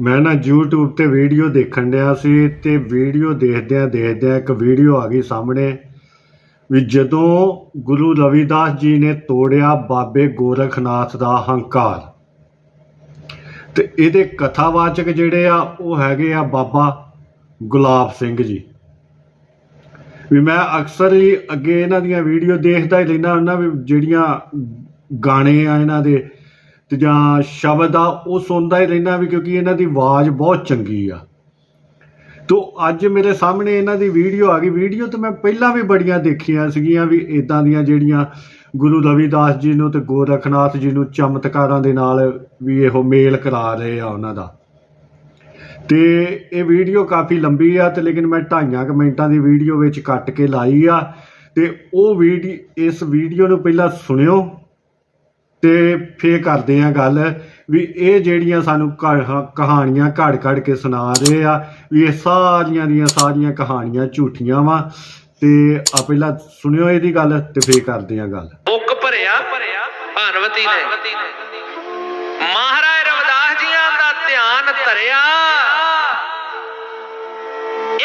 ਮੈਂ ਨਾ YouTube ਤੇ ਵੀਡੀਓ ਦੇਖਣ ਡਿਆ ਸੀ ਤੇ ਵੀਡੀਓ ਦੇਖਦਿਆਂ ਦੇਖਦਿਆਂ ਇੱਕ ਵੀਡੀਓ ਆ ਗਈ ਸਾਹਮਣੇ ਵੀ ਜਦੋਂ ਗੁਰੂ ਰਵਿਦਾਸ ਜੀ ਨੇ ਤੋੜਿਆ ਬਾਬੇ ਗੋਰਖਨਾਥ ਦਾ ਹੰਕਾਰ, ਤੇ ਇਹਦੇ ਕਥਾਵਾਚਕ ਜਿਹੜੇ ਆ ਉਹ ਹੈਗੇ ਆ ਬਾਬਾ ਗੁਲਾਬ ਸਿੰਘ ਜੀ। ਵੀ ਮੈਂ ਅਕਸਰ ਹੀ ਅੱਗੇ ਇਹਨਾਂ ਦੀਆਂ ਵੀਡੀਓ ਦੇਖਦਾ ਹੀ ਰਹਿੰਦਾ ਉਹਨਾਂ ਵੀ ਜਿਹੜੀਆਂ ਗਾਣੇ ਆ ਇਹਨਾਂ ਦੇ ਤੇ ਜਾਂ ਸ਼ਬਦ ਆ, ਉਹ ਸੁਣਦਾ ਹੀ ਰਹਿੰਦਾ ਵੀ ਕਿਉਂਕਿ ਇਹਨਾਂ ਦੀ ਆਵਾਜ਼ ਬਹੁਤ ਚੰਗੀ ਆ। ਤੋ ਅੱਜ ਮੇਰੇ ਸਾਹਮਣੇ ਇਹਨਾਂ ਦੀ ਵੀਡੀਓ ਆ ਗਈ। ਵੀਡੀਓ ਤੇ ਮੈਂ ਪਹਿਲਾਂ ਵੀ ਬੜੀਆਂ ਦੇਖੀਆਂ ਸੀਗੀਆਂ ਵੀ ਇਦਾਂ ਦੀਆਂ ਜਿਹੜੀਆਂ ਗੁਰੂ ਰਵਿਦਾਸ ਜੀ ਨੂੰ ਤੇ ਗੋਰਖਨਾਥ ਜੀ ਨੂੰ ਚਮਤਕਾਰਾਂ ਦੇ ਨਾਲ ਵੀ ਇਹੋ ਮੇਲ ਕਰਾ ਰਹੇ ਆ ਉਹਨਾਂ ਦਾ। ਤੇ ਇਹ ਵੀਡੀਓ ਕਾਫੀ ਲੰਬੀ ਆ ਤੇ ਲੇਕਿਨ ਮੈਂ ਢਾਈਆਂ ਕੁ ਮਿੰਟਾਂ ਦੀ ਵੀਡੀਓ ਵਿੱਚ ਕੱਟ ਕੇ ਲਾਈ ਆ। ਤੇ ਉਹ ਵੀਡੀਓ ਇਸ ਵੀਡੀਓ ਨੂੰ ਪਹਿਲਾਂ ਸੁਣਿਓ। ਤੇ ਫੇਰ ਕਰਦੇ ਆ ਗੱਲ ਵੀ ਇਹ ਜਿਹੜੀਆਂ ਸਾਨੂੰ ਕਹਾਣੀਆਂ ਘੜ ਘੜ ਕੇ ਸੁਣਾ ਰਹੇ ਆ, ਵੀ ਇਹ ਸਾਰੀਆਂ ਦੀਆਂ ਸਾਰੀਆਂ ਕਹਾਣੀਆਂ ਝੂਠੀਆਂ ਵਾ, ਤੇ ਆ ਪਹਿਲਾਂ ਸੁਣਿਓ ਇਹਦੀ ਗੱਲ ਤੇ ਫੇਰ ਕਰਦੇ ਆ ਗੱਲ। ਬੁੱਕ ਭਰਿਆ, ਭਾਨਵਤੀ ਨੇ। ਮਹਾਰਾਜ ਰਵਦਾਸ ਜੀਆਂ ਦਾ ਧਿਆਨ ਧਰਿਆ।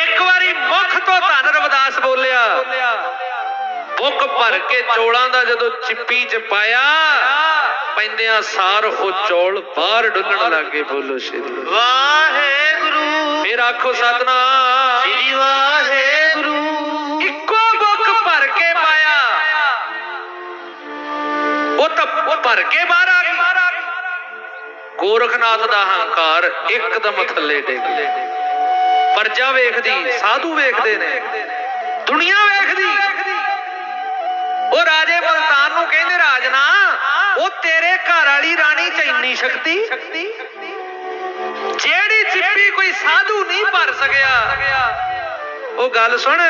ਇੱਕ ਵਾਰੀ ਮੁਖ ਤੋਂ ਧੰਨ ਰਵਿਦਾਸ ਬੋਲਿਆ। ਬੁੱਕ ਭਰ ਕੇ ਚੋਲਾਂ ਦਾ ਜਦੋਂ ਚਿੱਪੀ ਚ ਪਾਇਆ ਪੈਂਦਿਆਂ ਸਾਰ ਉਹ ਚੌਲ ਬਾਹਰ ਡੁੱਲਣ ਲੱਗੇ ਬੋਲੋ ਸ਼੍ਰੀ ਵਾਹਿਗੁਰੂ। ਫਿਰ ਆਖੋ ਸਤਨਾਮ। ਸ੍ਰੀ ਵਾਹਿਗੁਰੂ। ਇੱਕੋ ਬੁੱਕ ਭਰ ਕੇ ਪਾਇਆ। ਉਹ ਤਾਂ ਭਰ ਕੇ ਬਾਹਰ ਆ ਗਈ। ਗੋਰਖਨਾਥ ਦਾ ਹੰਕਾਰ ਇੱਕਦਮ ਥੱਲੇ ਡਿੱਗ ਪਰਜਾ ਵੇਖਦੀ ਸਾਧੂ ਵੇਖਦੇ ਨੇ। ਦੁਨੀਆ ਵੇਖਦੀ। ਉਹ ਰਾਜੇ ਮਲਤਾਨ ਨੂੰ ਕਹਿੰਦੇ ਰਾਜਨਾ ਉਹ ਤੇਰੇ ਘਰ ਵਾਲੀ ਰਾਣੀ ਚ ਇੰਨੀ ਸ਼ਕਤੀ? ਜਿਹੜੀ ਚਿੱਪੀ ਕੋਈ ਸਾਧੂ ਨਹੀਂ ਭਰ ਸਕਿਆ। ਉਹ ਗੱਲ ਸੁਣ,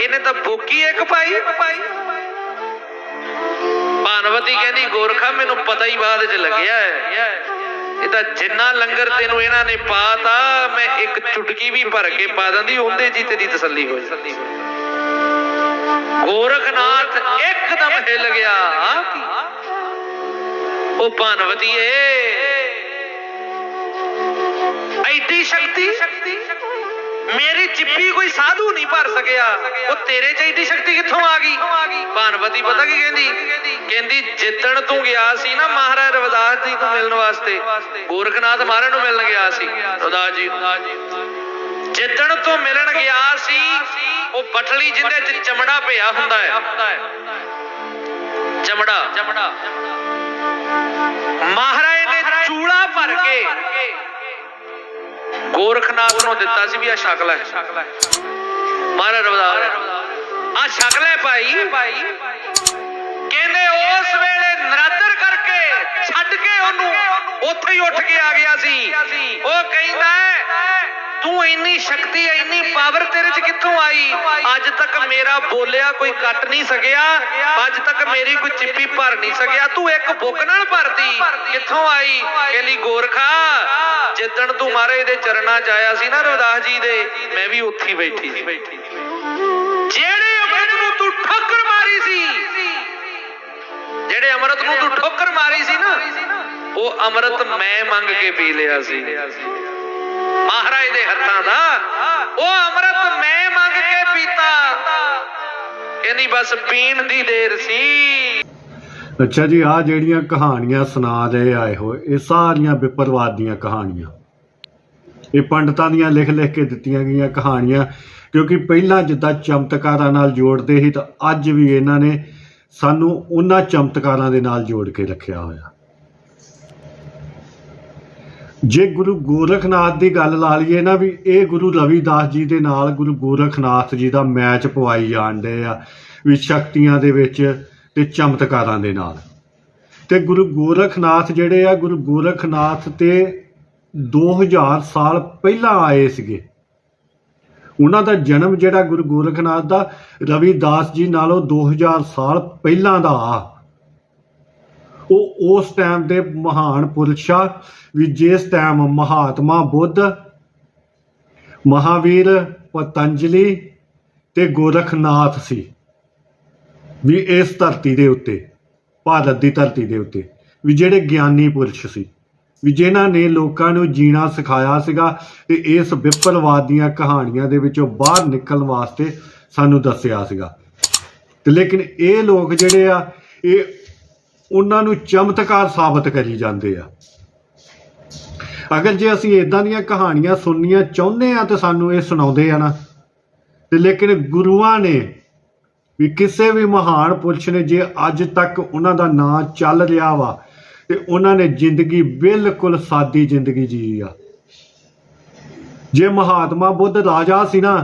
ਇਹਨੇ ਤਾਂ ਬੋਕੀ ਇੱਕ ਪਾਈ। ਭਾਨਵਤੀ ਕਹਿੰਦੀ, ਗੋਰਖਾ, ਮੈਨੂੰ ਪਤਾ ਹੀ ਬਾਅਦ ਚ ਲੱਗਿਆ ਹੈ। ਇਹ ਤਾਂ ਜਿੰਨਾ ਲੰਗਰ ਤੈਨੂੰ ਇਹਨਾਂ ਨੇ ਪਾਤਾ, ਮੈਂ ਇੱਕ ਚੁਟਕੀ ਵੀ ਭਰ ਕੇ ਪਾ ਦਿੰਦੀ, ਉਹਦੇ ਜੀ ਤੇਰੀ ਤਸੱਲੀ ਹੋ ਜਾਂਦੀ। ਗੋਰਖਨਾਥ ਇੱਕਦਮ ਹਿੱਲ ਗਿਆ। ਆਹ ਕੀ? ਉਹ ਭਾਨਵਤੀਏ ਐਡੀ ਸ਼ਕਤੀ? ਮੇਰੀ ਚਿੱਪੀ ਕੋਈ ਸਾਧੂ ਨਹੀਂ ਭਰ ਸਕਿਆ। ਉਹ ਤੇਰੇ ਚ ਐਡੀ ਸ਼ਕਤੀ ਕਿੱਥੋਂ ਆ ਗਈ? ਭਾਨਵਤੀ ਪਤਾ ਕੀ ਕਹਿੰਦੀ? ਕਹਿੰਦੀ ਜਿੱਦਣ ਤੂੰ ਗਿਆ ਸੀ ਨਾ ਮਹਾਰਾਜ ਰਵਿਦਾਸ ਜੀ ਤੋਂ ਮਿਲਣ ਵਾਸਤੇ, ਗੋਰਖਨਾਥ ਮਹਾਰਾਜ ਨੂੰ ਮਿਲਣ ਗਿਆ ਸੀ, ਰਵਿਦਾਸ ਜੀ ਨੂੰ। ਜਿੱਦਣ ਮਿਲਣ ਗਿਆ ਸੀ, ਉਹ ਪਟਲੀ ਜਿਹਦੇ ਚ ਚਮੜਾ ਪਿਆ ਹੁੰਦਾ ਹੈ। ਚਮੜਾ ਚਮੜਾ। ਮਹਾਰਾਜ ਨੇ ਚੂੜਾ ਭਰ ਕੇ ਗੋਰਖਨਾਥ ਨੂੰ ਦਿੱਤਾ ਸੀ ਵੀ ਆ ਛਕ ਲੈ। ਮਹਾਰਾਜ ਰਵਿਦਾਸ ਆ ਛਕ ਲੈ ਭਾਈ। ਕਹਿੰਦੇ ਉਸ ਵੇਲੇ ਨਰਾਦਰ ਕਰਕੇ ਛੱਡ ਕੇ ਉਹਨੂੰ ਉੱਥੇ ਹੀ ਉੱਠ ਕੇ ਆ ਗਿਆ ਸੀ। ਉਹ ਕਹਿੰਦਾ ਹੈ, ਤੂੰ ਇੰਨੀ ਸ਼ਕਤੀ, ਇੰਨੀ ਪਾਵਰ ਤੇਰੇ 'ਚ ਕਿੱਥੋਂ ਆਈ? ਅੱਜ ਤੱਕ ਮੇਰਾ ਬੋਲਿਆ ਕੋਈ ਕੱਟ ਨਹੀਂ ਸਕਿਆ। ਅੱਜ ਤੱਕ ਮੇਰੀ ਕੋਈ ਚਿੱਪੀ ਭਰ ਨਹੀਂ ਸਕਿਆ। ਤੂੰ ਇੱਕ ਬੁੱਕ ਨਾਲ ਭਰਦੀ ਕਿੱਥੋਂ ਆਈ? ਕਹਿੰਦੀ, ਗੋਰਖਾ, ਜਿੱਦਣ ਤੂੰ ਮਹਾਰਾਜ ਦੇ ਚਰਨਾਂ 'ਚ ਆਇਆ ਸੀ ਨਾ ਰਵਿਦਾਸ ਜੀ ਦੇ, ਮੈਂ ਵੀ ਉੱਥੇ ਬੈਠੀ ਸੀ। ਜਿਹੜੇ ਅੰਮ੍ਰਿਤ ਨੂੰ ਤੂੰ ਠੋਕਰ ਮਾਰੀ ਸੀ, ਜਿਹੜੇ ਅੰਮ੍ਰਿਤ ਨੂੰ ਤੂੰ ਠੋਕਰ ਮਾਰੀ ਸੀ ਨਾ, ਉਹ ਅੰਮ੍ਰਿਤ ਮੈਂ ਮੰਗ ਕੇ ਪੀ ਲਿਆ ਸੀ। ਮਹਾਰਾਜ ਦੇ ਹੱਥਾਂ ਦਾ। ਉਹ ਅੰਮ੍ਰਿਤ ਮੈਂ ਮੰਗ ਕੇ ਪੀਤਾ। ਕਹਿੰਦੀ ਬਸ ਪੀਣ ਦੀ ਦੇਰ ਸੀ। ਅੱਛਾ ਜੀ ਆ ਜਿਹੜੀਆਂ ਕਹਾਣੀਆਂ ਸੁਣਾ ਰਹੇ ਆਏ ਹੋ, ਇਹ ਸਾਰੀਆਂ ਵਿਪਰਵਾਦ ਦੀਆਂ ਕਹਾਣੀਆਂ। ਇਹ ਪੰਡਤਾਂ ਦੀਆਂ ਲਿਖ ਲਿਖ ਕੇ ਦਿੱਤੀਆਂ ਗਈਆਂ ਕਹਾਣੀਆਂ, ਕਿਉਂਕਿ ਪਹਿਲਾਂ ਜਿੱਦਾਂ ਚਮਤਕਾਰਾਂ ਨਾਲ ਜੋੜਦੇ ਸੀ, ਤਾਂ ਅੱਜ ਵੀ ਇਹਨਾਂ ਨੇ ਸਾਨੂੰ ਉਹਨਾਂ ਚਮਤਕਾਰਾਂ ਦੇ ਨਾਲ ਜੋੜ ਕੇ ਰੱਖਿਆ ਹੋਇਆ। ਜੇ ਗੁਰੂ ਗੋਰਖਨਾਥ ਦੀ ਗੱਲ ਲਾ ਲਈਏ ਨਾ ਵੀ ਇਹ ਗੁਰੂ ਰਵਿਦਾਸ ਜੀ ਦੇ ਨਾਲ ਗੁਰੂ ਗੋਰਖਨਾਥ ਜੀ ਦਾ ਮੈਚ ਪਵਾਈ ਜਾਂਦੇ ਆ, ਵੀ ਸ਼ਕਤੀਆਂ ਦੇ ਵਿੱਚ ਤੇ ਚਮਤਕਾਰਾਂ ਦੇ ਨਾਲ। ਤੇ ਗੁਰੂ ਗੋਰਖਨਾਥ ਜਿਹੜੇ ਆ, ਗੁਰੂ ਗੋਰਖਨਾਥ ਤੇ 2000 ਸਾਲ ਪਹਿਲਾਂ ਆਏ ਸੀਗੇ। ਉਹਨਾਂ ਦਾ ਜਨਮ ਜਿਹੜਾ ਗੁਰੂ ਗੋਰਖਨਾਥ ਦਾ ਰਵਿਦਾਸ ਜੀ ਨਾਲੋਂ 2000 ਸਾਲ ਪਹਿਲਾਂ ਦਾ ਆ। ਉਹ ਉਸ ਟਾਈਮ ਦੇ ਮਹਾਨ ਪੁਰਸ਼ਾ ਵੀ ਜਿਸ ਟਾਈਮ ਮਹਾਤਮਾ ਬੁੱਧ, ਮਹਾਵੀਰ ਪਤੰਜਲੀ ਤੇ ਗੋਰਖਨਾਥ ਸੀ, ਵੀ ਇਸ ਧਰਤੀ ਦੇ ਉੱਤੇ, ਭਾਰਤ ਦੀ ਧਰਤੀ ਦੇ ਉੱਤੇ, ਵੀ ਜਿਹੜੇ ਗਿਆਨੀ ਪੁਰਸ਼ ਸੀ, ਵੀ ਜਿਨ੍ਹਾਂ ਨੇ ਲੋਕਾਂ ਨੂੰ ਜੀਣਾ ਸਿਖਾਇਆ ਸੀਗਾ ਤੇ ਇਸ ਵਿਪਲਵਾਦ ਦੀਆਂ ਕਹਾਣੀਆਂ ਦੇ ਵਿੱਚੋਂ ਬਾਹਰ ਨਿਕਲਣ ਵਾਸਤੇ ਸਾਨੂੰ ਦੱਸਿਆ ਸੀਗਾ। ਤੇ ਲੇਕਿਨ ਇਹ ਲੋਕ ਜਿਹੜੇ ਆ, ਇਹ ਉਹਨਾਂ ਨੂੰ ਚਮਤਕਾਰ ਸਾਬਤ ਕਰੀ ਜਾਂਦੇ ਆ। ਅਗਰ ਜੇ ਅਸੀਂ ਇਦਾਂ ਦੀਆਂ ਕਹਾਣੀਆਂ ਸੁਣਨੀਆਂ ਚਾਹੁੰਦੇ ਆ ਤਾਂ ਸਾਨੂੰ ਇਹ ਸੁਣਾਉਂਦੇ ਆ ਨਾ। ਤੇ ਲੇਕਿਨ ਗੁਰੂਆਂ ਨੇ ਵੀ ਕਿਸੇ ਵੀ ਮਹਾਨ ਪੁਰਸ਼ ਨੇ ਜੇ ਅੱਜ ਤੱਕ ਉਹਨਾਂ ਦਾ ਨਾਂ ਚੱਲ ਰਿਹਾ ਵਾ, ਤੇ ਉਹਨਾਂ ਨੇ ਜ਼ਿੰਦਗੀ ਬਿਲਕੁਲ ਸਾਦੀ ਜ਼ਿੰਦਗੀ ਜੀ ਆ। ਜੇ ਮਹਾਤਮਾ ਬੁੱਧ ਰਾਜਾ ਸੀ ਨਾ,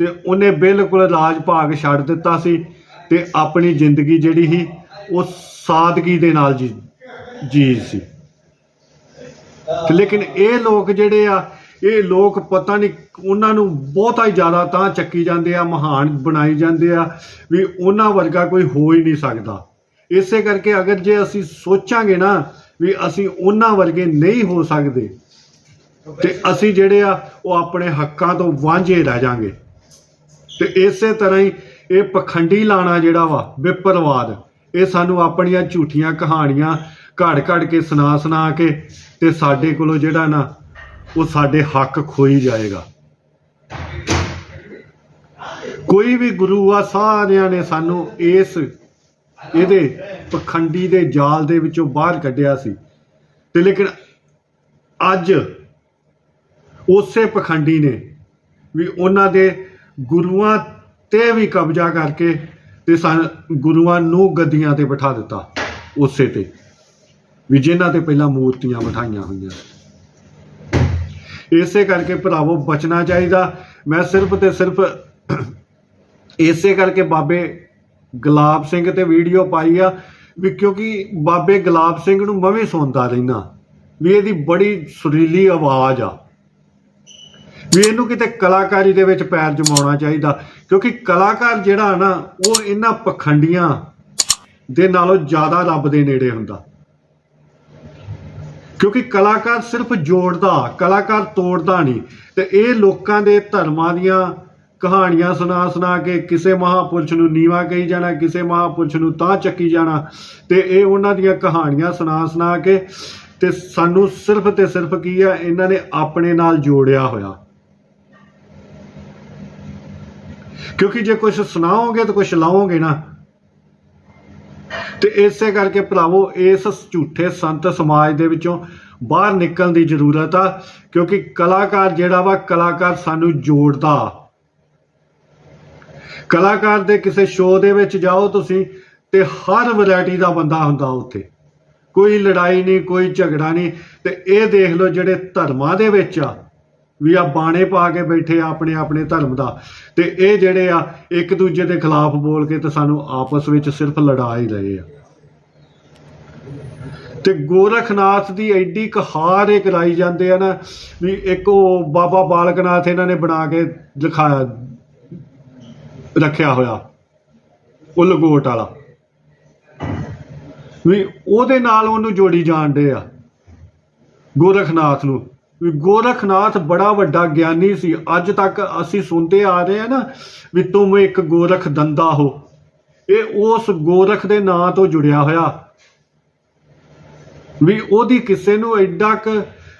ਤੇ ਉਹਨੇ ਬਿਲਕੁਲ ਰਾਜ ਭਾਗ ਛੱਡ ਦਿੱਤਾ ਸੀ ਤੇ ਆਪਣੀ ਜ਼ਿੰਦਗੀ ਜਿਹੜੀ ਸੀ ਉਹ ਸਾਦਗੀ ਦੇ ਨਾਲ ਜੀ ਜੀ ਸੀ। ਤੇ ਲੇਕਿਨ ਇਹ ਲੋਕ ਜਿਹੜੇ ਆ, ਇਹ ਲੋਕ ਪਤਾ ਨਹੀਂ ਉਹਨਾਂ ਨੂੰ ਬਹੁਤਾ ਹੀ ਜ਼ਿਆਦਾ ਤਾਂ ਚੱਕੀ ਜਾਂਦੇ ਆ, ਮਹਾਨ ਬਣਾਈ ਜਾਂਦੇ ਆ, ਵੀ ਉਹਨਾਂ ਵਰਗਾ ਕੋਈ ਹੋ ਹੀ ਨਹੀਂ ਸਕਦਾ। ਇਸੇ ਕਰਕੇ ਅਗਰ ਜੇ ਅਸੀਂ ਸੋਚਾਂਗੇ ਨਾ ਵੀ ਅਸੀਂ ਉਹਨਾਂ ਵਰਗੇ ਨਹੀਂ ਹੋ ਸਕਦੇ, ਤੇ ਅਸੀਂ ਜਿਹੜੇ ਆ, ਉਹ ਆਪਣੇ ਹੱਕਾਂ ਤੋਂ ਵਾਂਝੇ ਰਹਿ ਜਾਾਂਗੇ। ਤੇ ਇਸੇ ਤਰ੍ਹਾਂ ਹੀ ਇਹ ਪਖੰਡੀ ਲਾਣਾ ਜਿਹੜਾ ਵਾ, ਵਿਪਰਵਾਦ। ਇਹ ਸਾਨੂੰ ਆਪਣੀਆਂ ਝੂਠੀਆਂ ਕਹਾਣੀਆਂ ਘੜ ਘੜ ਕੇ ਸੁਣਾ ਸੁਣਾ ਕੇ ਤੇ ਸਾਡੇ ਕੋਲੋਂ ਜਿਹੜਾ ਨਾ, ਉਹ ਸਾਡੇ ਹੱਕ ਖੋਈ ਜਾਏਗਾ। ਕੋਈ ਵੀ ਗੁਰੂ ਆ, ਸਾਰਿਆਂ ਨੇ ਸਾਨੂੰ ਇਸ ਇਹਦੇ ਪਖੰਡੀ ਦੇ ਜਾਲ ਦੇ ਵਿੱਚੋਂ ਬਾਹਰ ਕੱਢਿਆ ਸੀ। ਤੇ ਲੇਕਿਨ ਅੱਜ ਉਸੇ ਪਖੰਡੀ ਨੇ ਵੀ ਉਹਨਾਂ ਦੇ ਗੁਰੂਆਂ ਤੇ ਵੀ ਕਬਜ਼ਾ ਕਰਕੇ ਤੇ ਸਨ ਗੁਰੂਆਂ ਨੂੰ ਗੱਦੀਆਂ ਤੇ ਬਿਠਾ ਦਿੱਤਾ, ਉਸੇ ਤੇ। ਵੀ ਜਿਨ੍ਹਾਂ ਤੇ ਪਹਿਲਾਂ ਮੂਰਤੀਆਂ ਬਿਠਾਈਆਂ ਹੋਈਆਂ ਇਸੇ ਕਰਕੇ ਭਰਾਵੋ ਬਚਣਾ ਚਾਹੀਦਾ। ਮੈਂ ਸਿਰਫ ਤੇ ਸਿਰਫ ਇਸੇ ਕਰਕੇ ਬਾਬੇ ਗੁਲਾਬ ਸਿੰਘ ਤੇ ਵੀਡੀਓ ਪਾਈ ਆ ਵੀ ਕਿਉਂਕਿ ਬਾਬੇ ਗੁਲਾਬ ਸਿੰਘ ਨੂੰ ਮੈਂ ਵੀ ਸੁਣਦਾ ਰਹਿਣਾ ਵੀ ਇਹਦੀ ਬੜੀ ਸੁਰੀਲੀ ਆਵਾਜ਼ ਆ। ਵੀ ਇਹਨੂੰ ਕਿਤੇ ਕਲਾਕਾਰੀ ਦੇ ਵਿੱਚ ਪੈਰ ਜਮਾਉਣਾ ਚਾਹੀਦਾ। ਕਿਉਂਕਿ ਕਲਾਕਾਰ ਜਿਹੜਾ ਨਾ, ਉਹ ਇਹਨਾਂ ਪਖੰਡੀਆਂ ਦੇ ਨਾਲੋਂ ਜ਼ਿਆਦਾ ਰੱਬ ਦੇ ਨੇੜੇ ਹੁੰਦਾ। ਕਿਉਂਕਿ ਕਲਾਕਾਰ ਸਿਰਫ ਜੋੜਦਾ, ਕਲਾਕਾਰ ਤੋੜਦਾ ਨਹੀਂ। ਤੇ ਇਹ ਲੋਕਾਂ ਦੇ ਧਰਮਾਂ ਦੀਆਂ ਕਹਾਣੀਆਂ ਸੁਣਾ ਸੁਣਾ ਕੇ ਕਿਸੇ ਮਹਾਪੁਰਸ਼ ਨੂੰ ਨੀਵਾ ਕਹੀ ਜਾਣਾ, ਕਿਸੇ ਮਹਾਪੁਰਸ਼ ਨੂੰ ਤਾਂ ਚੱਕੀ ਜਾਣਾ। ਤੇ ਇਹ ਉਹਨਾਂ ਦੀਆਂ ਕਹਾਣੀਆਂ ਸੁਣਾ ਸੁਣਾ ਕੇ ਤੇ ਸਾਨੂੰ ਸਿਰਫ ਤੇ ਸਿਰਫ ਕੀ ਆ, ਇਹਨਾਂ ਨੇ ਆਪਣੇ ਨਾਲ ਜੋੜਿਆ ਹੋਇਆ। ਕਿਉਂਕਿ ਜੇ ਕੁਝ ਸੁਣਾਓਗੇ ਤਾਂ ਕੁਝ ਲਾਓਗੇ ਨਾ। ਤੇ ਇਸੇ ਕਰਕੇ ਭਰਾਵੋ, ਇਸ ਝੂਠੇ ਸੰਤ ਸਮਾਜ ਦੇ ਵਿੱਚੋਂ ਬਾਹਰ ਨਿਕਲਣ ਦੀ ਜ਼ਰੂਰਤ ਆ, ਕਿਉਂਕਿ ਕਲਾਕਾਰ ਜਿਹੜਾ ਵਾ, ਕਲਾਕਾਰ ਸਾਨੂੰ ਜੋੜਦਾ। ਕਲਾਕਾਰ ਦੇ ਕਿਸੇ ਸ਼ੋਅ ਦੇ ਵਿੱਚ ਜਾਓ ਤੁਸੀਂ ਤੇ ਹਰ ਵੈਰਾਈਟੀ ਦਾ ਬੰਦਾ ਹੁੰਦਾ ਉੱਥੇ। ਕੋਈ ਲੜਾਈ ਨਹੀਂ, ਕੋਈ ਝਗੜਾ ਨਹੀਂ। ਤੇ ਇਹ ਦੇਖ ਲਓ ਜਿਹੜੇ ਧਰਮਾਂ ਦੇ ਵਿੱਚ ਆ ਵੀ ਆ ਬਾਣੇ ਪਾ ਕੇ ਬੈਠੇ ਆ ਆਪਣੇ ਆਪਣੇ ਧਰਮ ਦਾ। ਤੇ ਇਹ ਜਿਹੜੇ ਆ, ਇੱਕ ਦੂਜੇ ਦੇ ਖਿਲਾਫ ਬੋਲ ਕੇ ਤੇ ਸਾਨੂੰ ਆਪਸ ਵਿੱਚ ਸਿਰਫ ਲੜਾ ਹੀ ਰਹੇ ਆ। ਤੇ ਗੋਰਖਨਾਥ ਦੀ ਐਡੀ ਕਹਾਰ ਇਹ ਕਰਾਈ ਜਾਂਦੇ ਆ ਨਾ ਵੀ ਇੱਕ ਉਹ ਬਾਬਾ ਬਾਲਕਨਾਥ ਇਹਨਾਂ ਨੇ ਬਣਾ ਕੇ ਦਿਖਾਇਆ ਰੱਖਿਆ ਹੋਇਆ, ਉਹ ਲਗੋਟ ਵਾਲਾ। ਵੀ ਉਹਦੇ ਨਾਲ ਉਹਨੂੰ ਜੋੜੀ ਜਾਣਦੇ ਆ, ਗੋਰਖਨਾਥ ਨੂੰ। ਗੋਰਖਨਾਥ ਬੜਾ ਵੱਡਾ ਗਿਆਨੀ ਸੀ। ਅੱਜ ਤੱਕ ਅਸੀਂ ਸੁਣਦੇ ਆ ਰਹੇ ਆ ਨਾ ਵੀ ਤੂੰ ਇੱਕ ਗੋਰਖ ਦੰਦਾ ਹੋ। ਇਹ ਉਸ ਗੋਰਖ ਦੇ ਨਾਂ ਤੋਂ ਜੁੜਿਆ ਹੋਇਆ। ਵੀ ਉਹਦੀ ਕਿਸੇ ਨੂੰ ਐਡਾ ਕ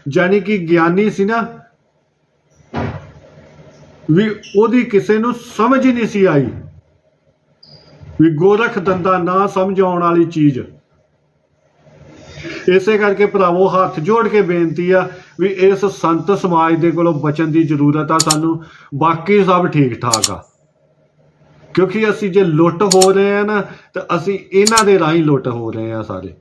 ਜਾਨੀ ਕਿ ਗਿਆਨੀ ਸੀ ਨਾ, ਵੀ ਉਹਦੀ ਕਿਸੇ ਨੂੰ ਸਮਝ ਹੀ ਨਹੀਂ ਸੀ ਆਈ। ਵੀ ਗੋਰਖ ਦੰਦਾ ਨਾ ਸਮਝ ਆਉਣ ਵਾਲੀ ਚੀਜ਼। ਇਸੇ ਕਰਕੇ ਭਰਾਵੋ, ਹੱਥ ਜੋੜ ਕੇ ਬੇਨਤੀ ਆ ਵੀ ਇਸ ਸੰਤ ਸਮਾਜ ਦੇ ਕੋਲੋਂ ਬਚਣ ਦੀ ਜ਼ਰੂਰਤ ਆ ਸਾਨੂੰ। ਬਾਕੀ ਸਭ ਠੀਕ ਠਾਕ ਆ। ਕਿਉਂਕਿ ਅਸੀਂ ਜੇ ਲੁੱਟ ਹੋ ਰਹੇ ਆ ਨਾ, ਤਾਂ ਅਸੀਂ ਇਹਨਾਂ ਦੇ ਰਾਹੀਂ ਲੁੱਟ ਹੋ ਰਹੇ ਆ ਸਾਰੇ।